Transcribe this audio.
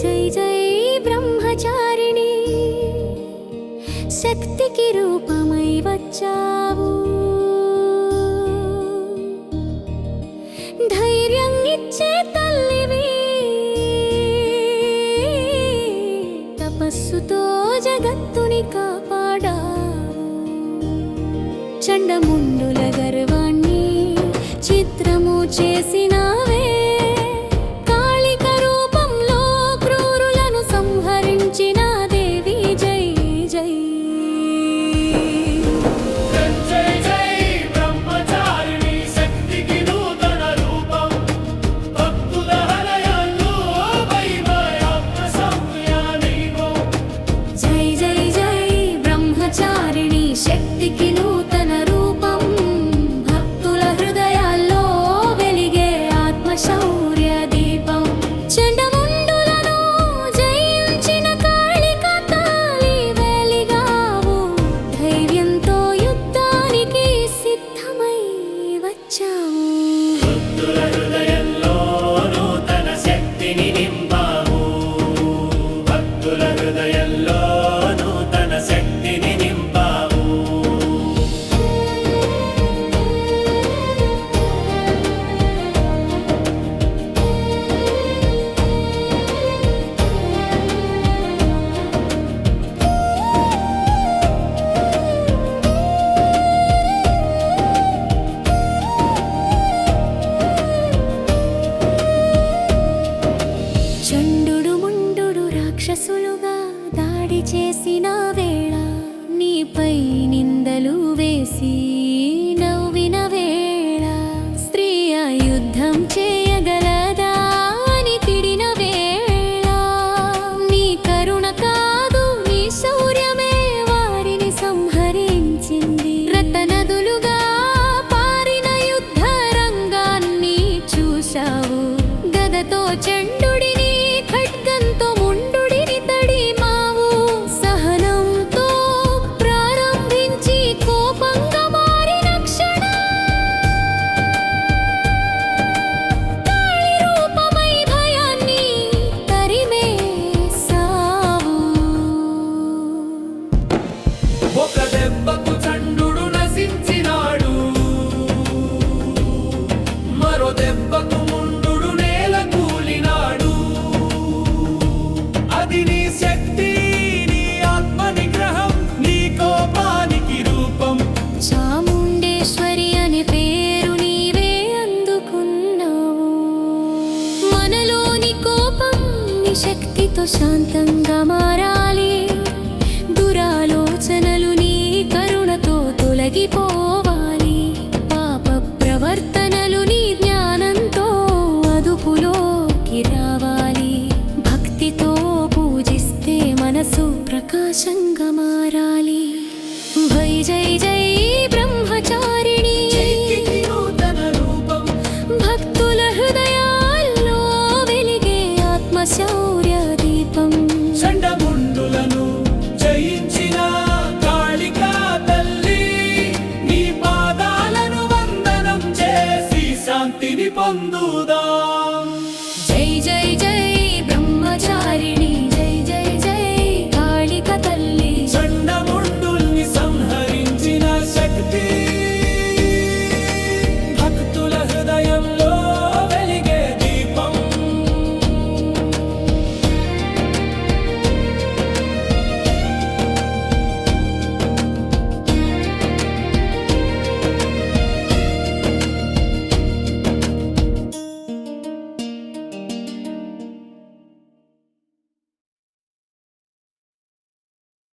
జై జై బ్రహ్మచారిణి శక్తికి రూపమై వచ్చావు. ధైర్యం ఇచ్చే తల్లివి తపస్సుతో జగత్తుని కాపాడా చండముండుల గర్వాన్ని చిత్రము చేసినావే రాక్షసులుగా దాడి చేసిన వేళ నీపై నిందలు వేసి నవ్విన వేళ స్త్రీ ఆ యుద్ధం చేయగలదా అని తిడిన వేళ? నీ కరుణ కాదు నీ శౌర్యమే వారిని సంహరించింది. రతనదులుగా పారిన యుద్ధ రంగాన్ని చూశావు. గదతో చెండు శక్తితో శాంతంగా మారాలి. దురాలోచనలు నీ కరుణతో తొలగిపోవాలి. పాప ప్రవర్తనలు నీ జ్ఞానంతో అదుపులోకి రావాలి. భక్తితో పూజిస్తే మనసు ప్రకాశంగా మారాలి. భై జై జై বন্ধু দা